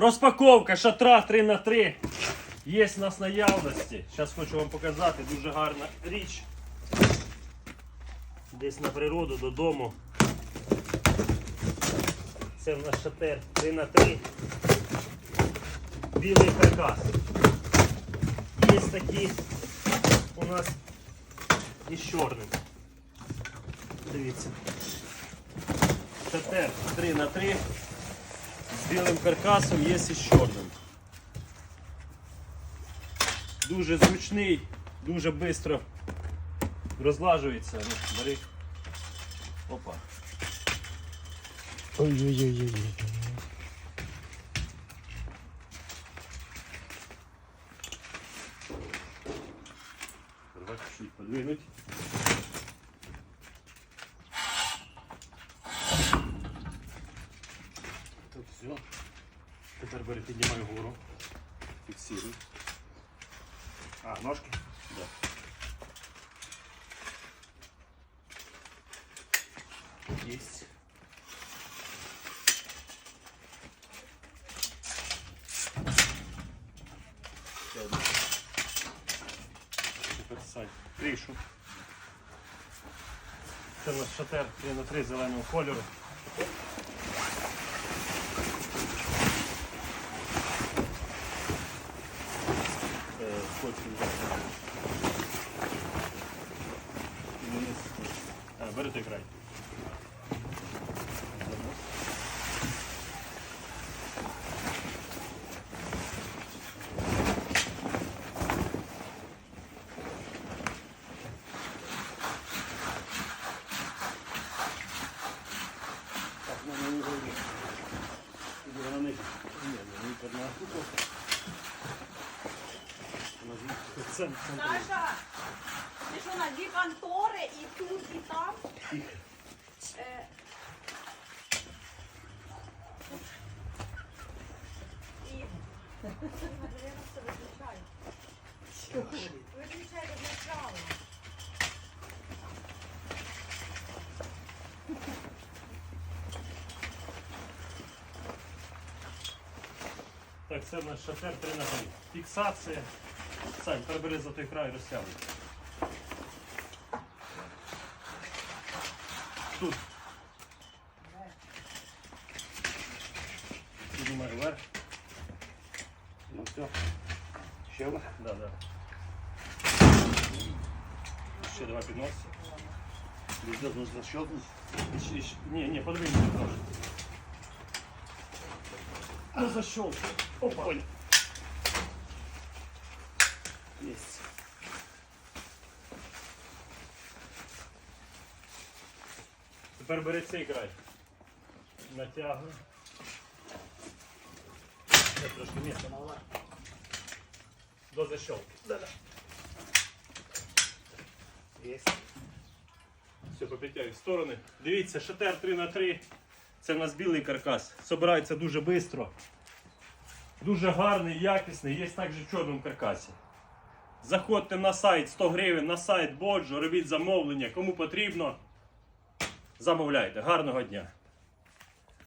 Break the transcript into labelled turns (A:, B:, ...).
A: Розпаковка шатра 3 на 3 є в нас наявності. Зараз хочу вам показати дуже гарна річ. Десь на природу додому. Це в нас шатер 3 на 3 Білий каркас. Є такі у нас і чорним. Дивіться. Шатер 3 на 3 з білим каркасом є і з чорним. Дуже зручний, дуже швидко розлажується. Ну, бери. Опа.
B: Ой-ой-ой.
A: Давай чуть подвинуть. Все. Тепер бери, піднімай вгору. Фіксируй. А, ножки? Да. Есть. Ще одна. Тепер сань. Кришу. Це у нас шатер 3 на 3 зеленого кольору. Е, потім так. І вниз. А, Бери той край. Ну центр.
C: Саша, ти що на дві контори і тут, і там? Е, і... Виключай до начала.
A: Так, це наш шатер 3 на 3. Фіксація. Сань, перебери за той край розтягуй. Тут. Піднімай вверх. Ну все. Ще вверх? Да, да. Ще давай піднос.
B: Везде нужно защелкнуть.
A: Ще- ще- Ні, ні, подвинь трошки. Ну защелкай. Опа. Понял. Есть. Тепер бери цей край. Натягуй. Ще трошки місця мала. До защелки. Да-да. Есть. Все, попітяю в сторони. Дивіться, шатер 3 на 3 Це в нас білий каркас. Собирається дуже швидко. Дуже гарний, якісний, є також в чорному каркасі. Заходьте на сайт 100 гривень, на сайт Боджо, робіть замовлення. Кому потрібно, замовляйте. Гарного дня!